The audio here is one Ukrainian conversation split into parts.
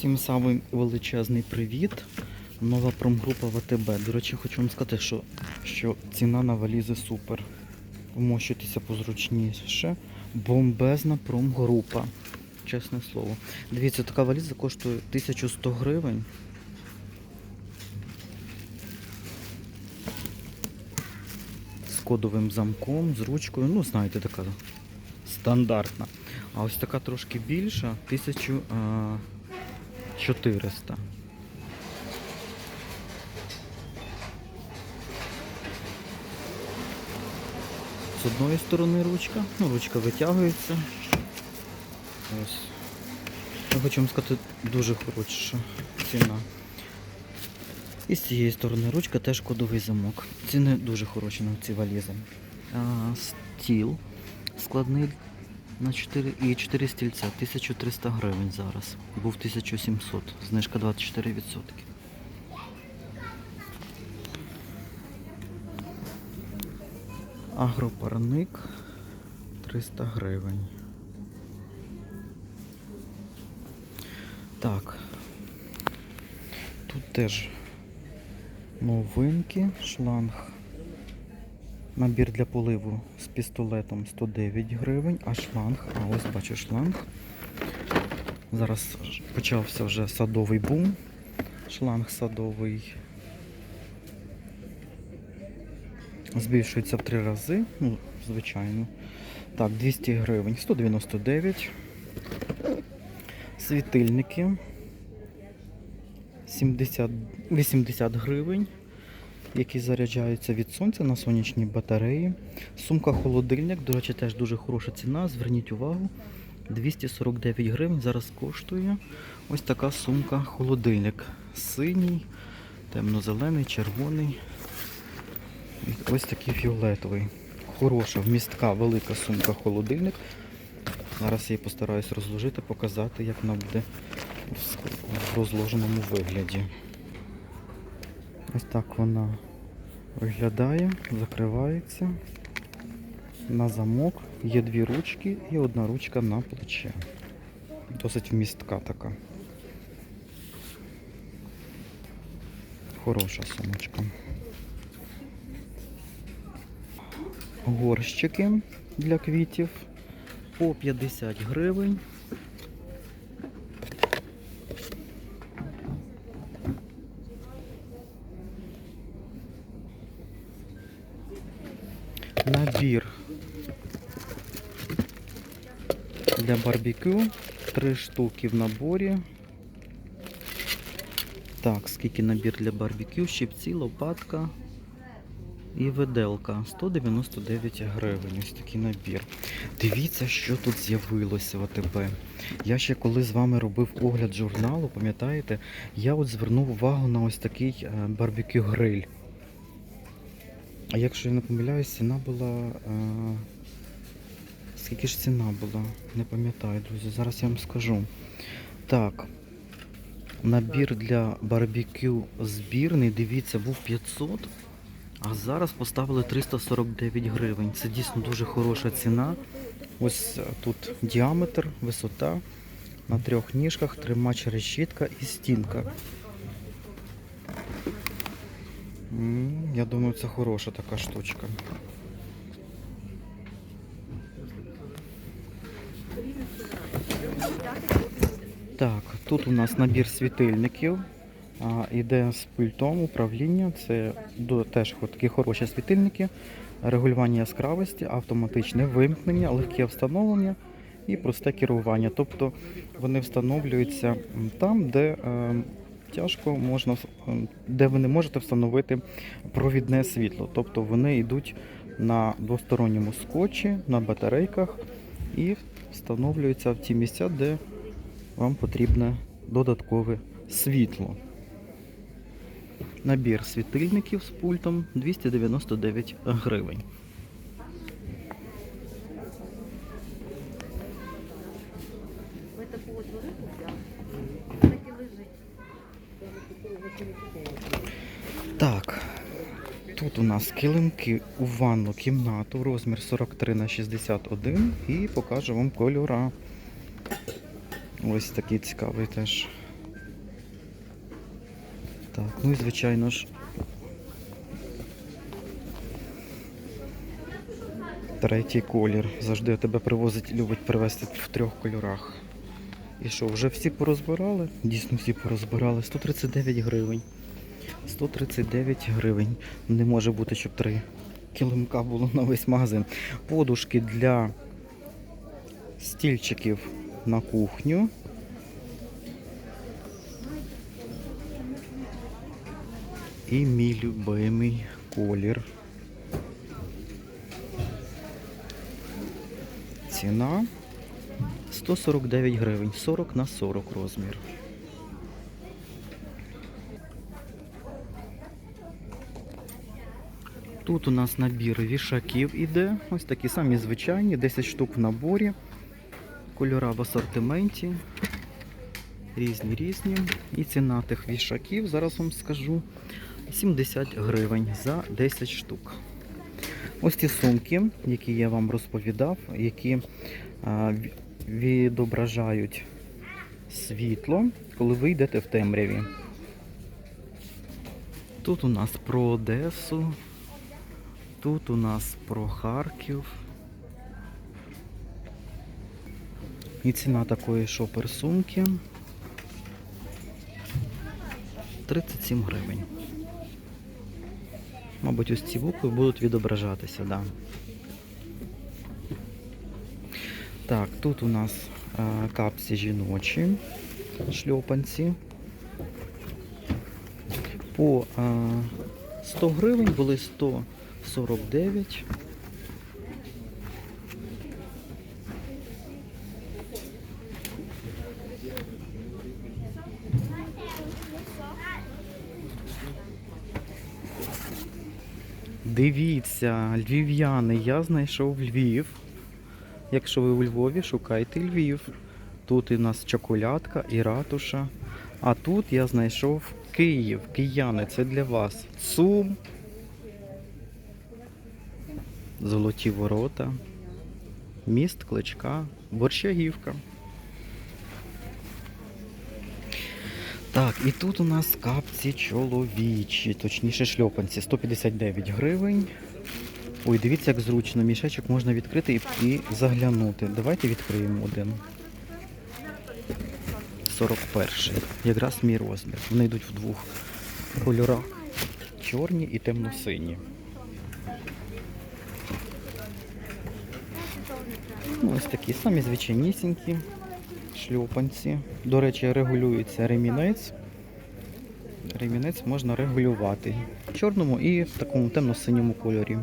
Всім самий величезний привіт. Нова промгрупа ВТБ. До речі, хочу вам сказати, що, що ціна на валізи супер. Вмощуйтеся позручніше. Бомбезна промгрупа. Чесне слово. Дивіться, така валіза коштує 1100 гривень. З кодовим замком, з ручкою. Ну, знаєте, така стандартна. А ось така трошки більша 1400. З одної сторони ручка, ну ручка витягується. Ось. Я хочу вам сказати, дуже хороша ціна. І з цієї сторони ручка теж кодовий замок. Ціни дуже хороші на ці валізи. А, стіл складний на 4 і 4 стільця 1300 гривень зараз. Був 1700, знижка 24%. Агропарник 300 гривень. Так. Тут теж новинки, шланг. Набір для поливу з пістолетом 109 гривень, а шланг, а ось бачу шланг. Зараз почався вже садовий бум. Шланг садовий збільшується в три рази, ну, звичайно. Так, 200 гривень, 199. Світильники 70, 80 гривень які заряджаються від сонця на сонячній батареї. Сумка холодильник, до речі, теж дуже хороша ціна. Зверніть увагу. 249 гривень зараз коштує ось така сумка холодильник. Синій, темно-зелений, червоний. Ось такий фіолетовий. Хороша, вмістка, велика сумка холодильник. Зараз я її постараюсь розложити, показати, як вона буде в розложеному вигляді. Ось так вона виглядає, закривається на замок. Є дві ручки і одна ручка на плече. Досить вмістка така. Хороша сумочка. Горщики для квітів по 50 гривень. Набір для барбекю. Три штуки в наборі. Так, скільки набір для барбекю, щипці, лопатка і виделка. 199 гривень. Ось такий набір. Дивіться, що тут з'явилося в АТБ. Я ще коли з вами робив огляд журналу, пам'ятаєте, я от звернув увагу на ось такий е, барбекю гриль. А якщо я не помиляюсь, ціна була. Скільки ж ціна була? Не пам'ятаю, друзі. Зараз я вам скажу. Так. Набір для барбекю збірний, дивіться, був 500, а зараз поставили 349 гривень. Це дійсно дуже хороша ціна. Ось е, тут діаметр, висота на трьох ніжках, тримач решітка і стінка. Я думаю, це хороша така штучка. Так, тут у нас набір світильників. А, іде з пультом управління. Це теж такі хороші світильники. Регулювання яскравості, автоматичне вимкнення, легке встановлення і просте керування. Тобто вони встановлюються там, де е, тяжко можна, де ви не можете встановити провідне світло. Тобто вони йдуть на двосторонньому скотчі, на батарейках і встановлюються в ті місця, де вам потрібне додаткове світло. Набір світильників з пультом 299 гривень. Так, тут у нас килимки у ванну кімнату, розмір 43 на 61 і покажу вам кольора. Ось такий цікавий теж Так, ну і звичайно ж. Третій колір. Завжди тебе привозить, любить привезти в трьох кольорах. І що, вже всі порозбирали? Дійсно всі порозбирали. 139 гривень. 139 гривень. Не може бути, щоб три килимка було на весь магазин. Подушки для стільчиків на кухню. І мій любимий колір. Ціна 149 гривень, 40 на 40 розмір. Тут у нас набір вішаків іде. Ось такі самі звичайні, 10 штук в наборі. Кольора в асортименті. Різні різні. І ціна тих вішаків, зараз вам скажу, 70 гривень за 10 штук. Ось ці сумки, які я вам розповідав, які а, відображають світло, коли ви йдете в темряві. Тут у нас про Одесу, тут у нас про Харків. І ціна такої шопер-сумки 37 гривень. Мабуть, ось ці букви будуть відображатися, да. Так, тут у нас е, капці жіночі, шльопанці. По е, 100 гривень були 149. Дивіться, львів'яни, я знайшов Львів. Якщо ви у Львові, шукайте Львів. Тут у нас чоколядка і ратуша. А тут я знайшов Київ. Кияни, це для вас. Цум. Золоті ворота. Міст Кличка. Борщагівка. Так, і тут у нас капці чоловічі, точніше шльопанці, 159 гривень. Ой, дивіться, як зручно, мішечок можна відкрити і, і заглянути. Давайте відкриємо один. 41-й. Якраз мій розмір. Вони йдуть в двох кольорах. Чорні і темно-сині. Ось такі самі звичайнісінькі шльопанці. До речі, регулюється ремінець. Ремінець можна регулювати в чорному і в такому темно-синьому кольорі.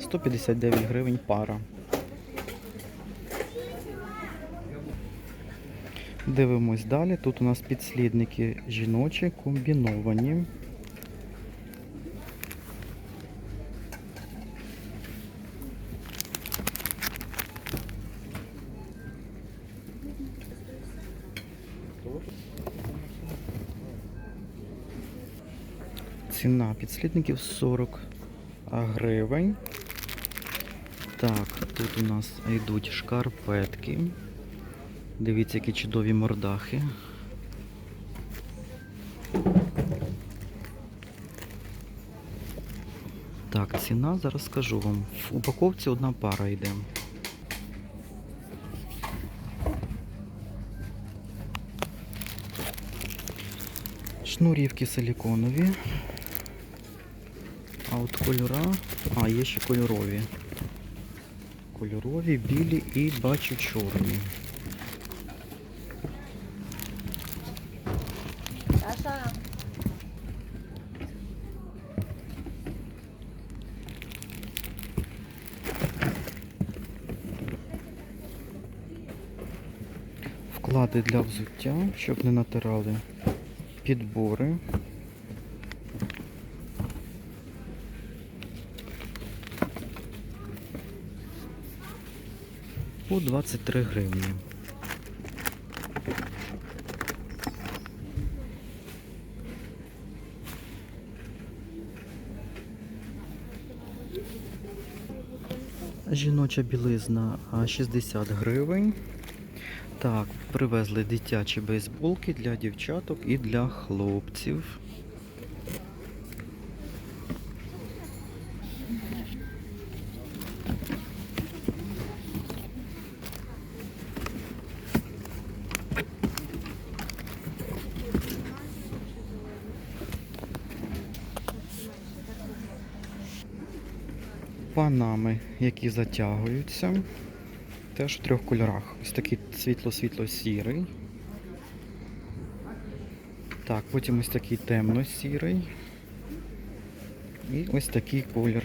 159 гривень пара. Дивимось далі. Тут у нас підслідники жіночі комбіновані. Ціна підслідників 40 гривень. Так, тут у нас йдуть шкарпетки. Дивіться, які чудові мордахи. Так, ціна, зараз скажу вам. В упаковці одна пара йде. Шнурівки силіконові. А от кольора. А, є ще кольорові. Кольорові, білі і бачу чорні. Саша, Вклади для взуття, щоб не натирали. Підбори. По 23 гривні. Жіноча білизна а, 60 гривень. Так, привезли дитячі бейсболки для дівчаток і для хлопців. Панами, які затягуються. Теж в трьох кольорах. Ось такий світло-світло-сірий. Так, потім ось такий темно-сірий. І ось такий колір.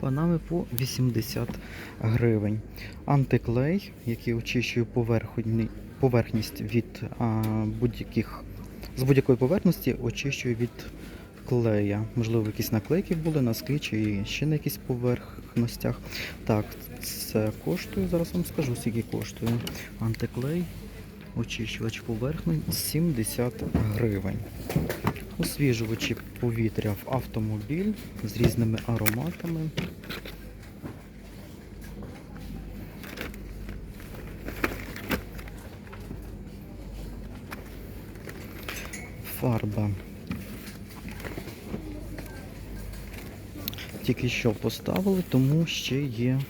Панами по 80 гривень. Антиклей, який очищує поверхні- поверхність від будь-яких з будь-якої поверхності очищує від клея. Можливо, якісь наклейки були на склі чи ще на якихось поверхностях. Так, це коштує, зараз вам скажу, скільки коштує. Антиклей, очищувач поверхні 70 гривень. Освіжувачі повітря в автомобіль з різними ароматами. Фарба. Тільки що поставили, тому ще є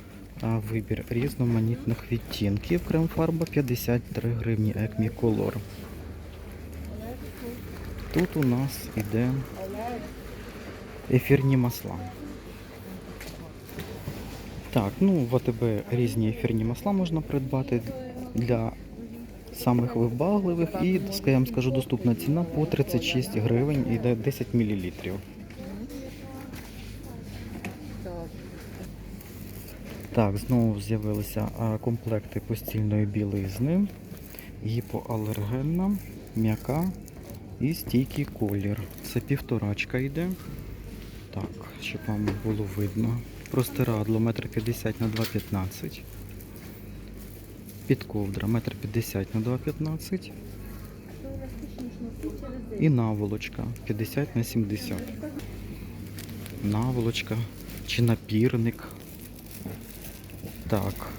вибір різноманітних відтінків. Крем-фарба 53 гривні Acme Color. Тут у нас іде ефірні масла. Так, ну в АТБ різні ефірні масла можна придбати для самих вибагливих і, я вам скажу, доступна ціна по 36 гривень іде 10 мл. Так, знову з'явилися комплекти постільної білизни, гіпоалергенна, м'яка і стійкий колір. Це півторачка йде. Так, щоб вам було видно. Простирадло 1,50 на 2,15. Підковдра 1,50 на 2,15. І наволочка 50 на 70. Наволочка чи напірник. Так.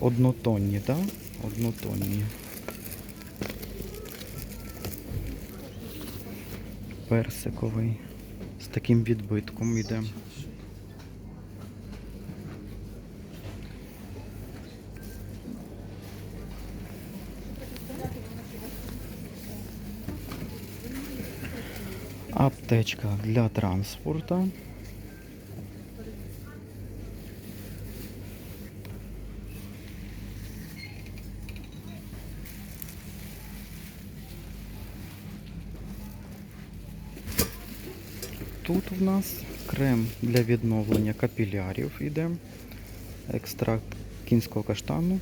Однотонні, так? Однотонні. Персиковий. З таким відбитком йде. Аптечка для транспорту. Тут у нас крем для відновлення капілярів іде. Екстракт кінського каштану.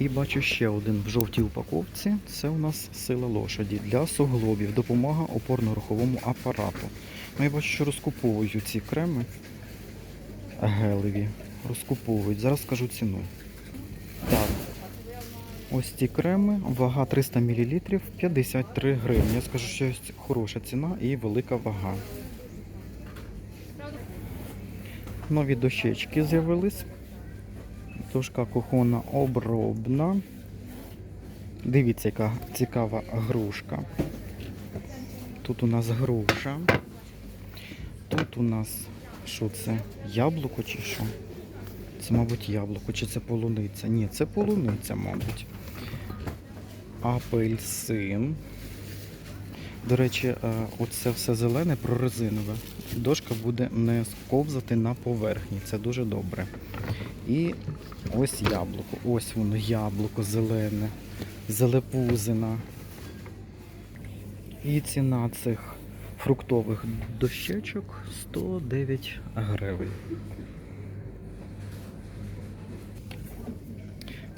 І бачу ще один в жовтій упаковці. Це у нас сила лошаді для суглобів, допомога опорно-руховому апарату. Ну, я бачу, що розкуповують ці креми гелеві. Розкуповують. Зараз скажу ціну. Так. Ось ці креми, вага 300 мл, 53 гривні. Я скажу, що хороша ціна і велика вага. Нові дощечки з'явились. Дошка кухонна обробна. Дивіться, яка цікава грушка. Тут у нас груша. Тут у нас що це? Яблуко чи що? Це, мабуть, яблуко, чи це полуниця? Ні, це полуниця, мабуть. Апельсин. До речі, е, оце все зелене прорезинове. Дошка буде не сковзати на поверхні. Це дуже добре. І ось яблуко. Ось воно яблуко зелене, зелепузина. І ціна цих фруктових дощечок 109 гривень.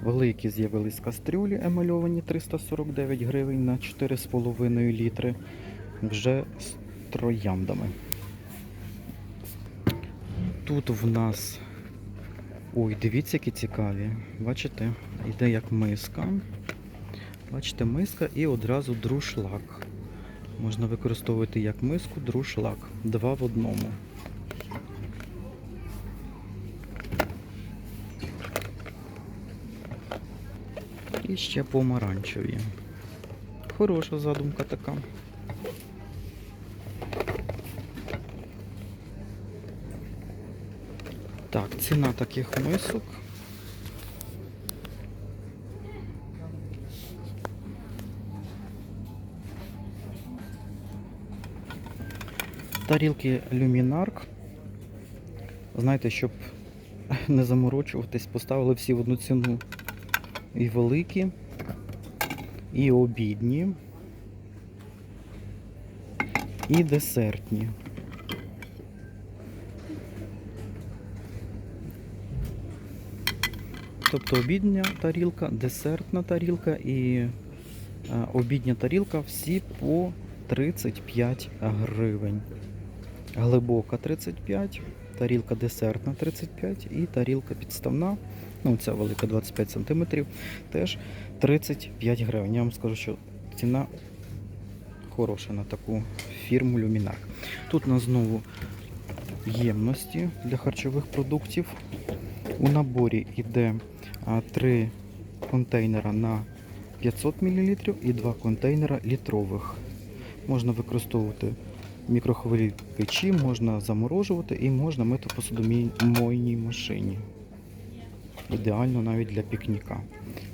Великі з'явились кастрюлі емальовані 349 гривень на 4,5 літри вже з трояндами. Тут в нас. Ой, дивіться, які цікаві. Бачите, йде як миска. Бачите, миска і одразу друшлак. Можна використовувати як миску, друшлак. Два в одному. І ще помаранчеві. Хороша задумка така. Так, ціна таких мисок. Тарілки люмінарк. Знаєте, щоб не заморочуватись, поставили всі в одну ціну. І великі, і обідні, і десертні. Тобто обідня тарілка, десертна тарілка і е, обідня тарілка всі по 35 гривень. Глибока 35, тарілка десертна 35 і тарілка підставна, ну ця велика 25 см, теж 35 гривень. Я вам скажу, що ціна хороша на таку фірму Люмінар. Тут у нас знову ємності для харчових продуктів. У наборі йде три контейнера на 500 мл і два контейнера літрових. Можна використовувати мікрохвилі печі, можна заморожувати і можна мити в посудомийній машині. Ідеально навіть для пікніка.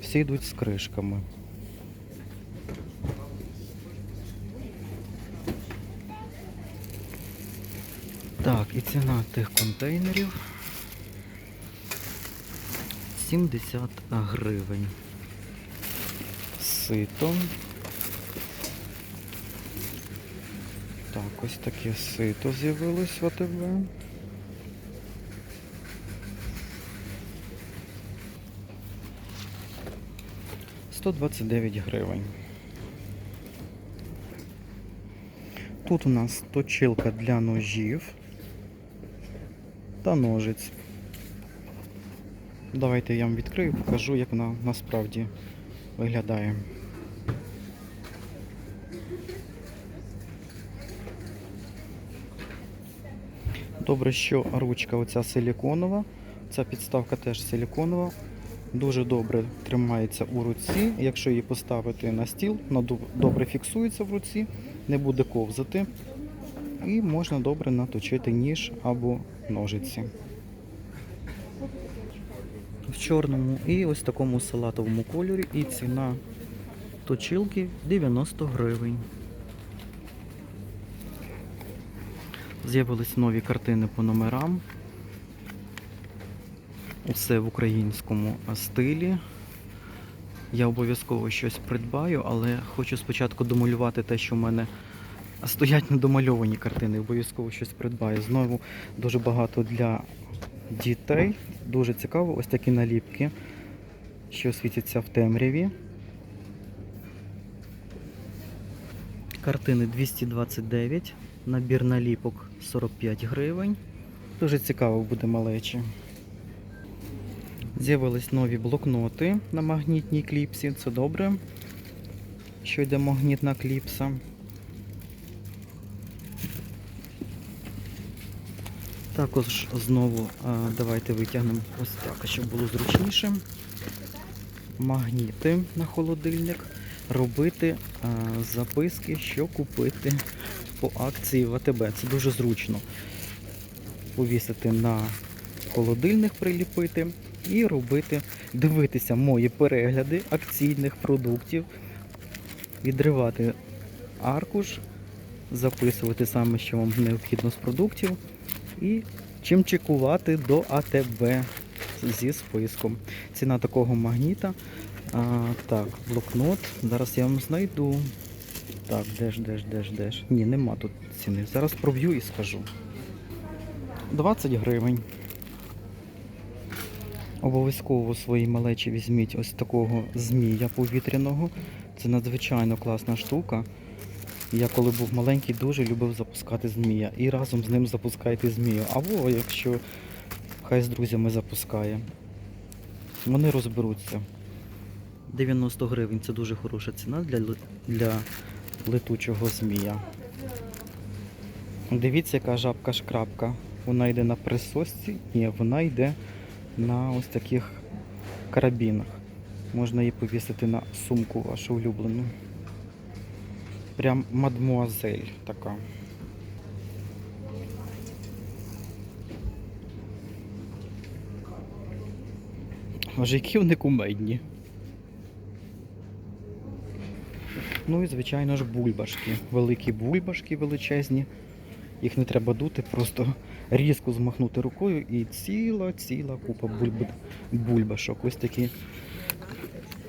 Всі йдуть з кришками. Так, і ціна тих контейнерів 70 гривень. Сито. Так, ось таке сито з'явилось в АТБ. Сто двадцять дев'ять гривень. Тут у нас точилка для ножів та ножиць. Давайте я вам відкрию, покажу, як вона насправді виглядає. Добре, що ручка оця силіконова, ця підставка теж силіконова. Дуже добре тримається у руці. Якщо її поставити на стіл, вона добре фіксується в руці, не буде ковзати. І можна добре наточити ніж або ножиці. В чорному і ось такому салатовому кольорі. І ціна точилки 90 гривень. З'явились нові картини по номерам. Усе в українському стилі. Я обов'язково щось придбаю, але хочу спочатку домалювати те, що в мене стоять недомальовані картини. Обов'язково щось придбаю. Знову дуже багато для дітей. Дуже цікаво. Ось такі наліпки, що світяться в темряві. Картини 229, набір наліпок 45 гривень. Дуже цікаво буде малечі. З'явились нові блокноти на магнітній кліпсі. Це добре, що йде магнітна кліпса. Також знову давайте витягнемо ось так, щоб було зручніше. Магніти на холодильник. Робити записки, що купити по акції в АТБ. Це дуже зручно. Повісити на холодильник, приліпити і робити, дивитися мої перегляди акційних продуктів, відривати аркуш, записувати саме, що вам необхідно з продуктів, і чим чекувати до АТБ зі списком. Ціна такого магніта. А, так, блокнот. Зараз я вам знайду. Так, де ж, де ж, де ж, де ж. Ні, нема тут ціни. Зараз проб'ю і скажу. 20 гривень. Обов'язково свої малечі візьміть ось такого змія повітряного. Це надзвичайно класна штука. Я коли був маленький, дуже любив запускати змія. І разом з ним запускайте змію. Або якщо хай з друзями запускає. Вони розберуться. 90 гривень це дуже хороша ціна для, для летучого змія. Дивіться, яка жабка-шкрабка. Вона йде на присосці, ні, вона йде на ось таких карабінах. Можна її повісити на сумку вашу улюблену. Прям мадмуазель така. Може, які вони кумедні. Ну і, звичайно ж, бульбашки. Великі бульбашки величезні, Їх не треба дути, просто різко змахнути рукою і ціла, ціла купа бульб... бульбашок. Ось такі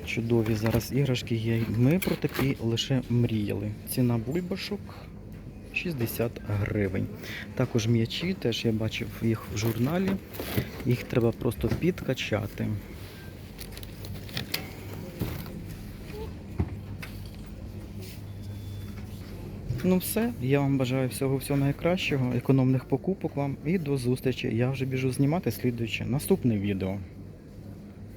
чудові зараз іграшки є. Ми про такі лише мріяли. Ціна бульбашок 60 гривень. Також м'ячі, теж я бачив їх в журналі. Їх треба просто підкачати. Ну все, я вам бажаю всього всього найкращого, економних покупок вам і до зустрічі. Я вже біжу знімати слідуюче наступне відео.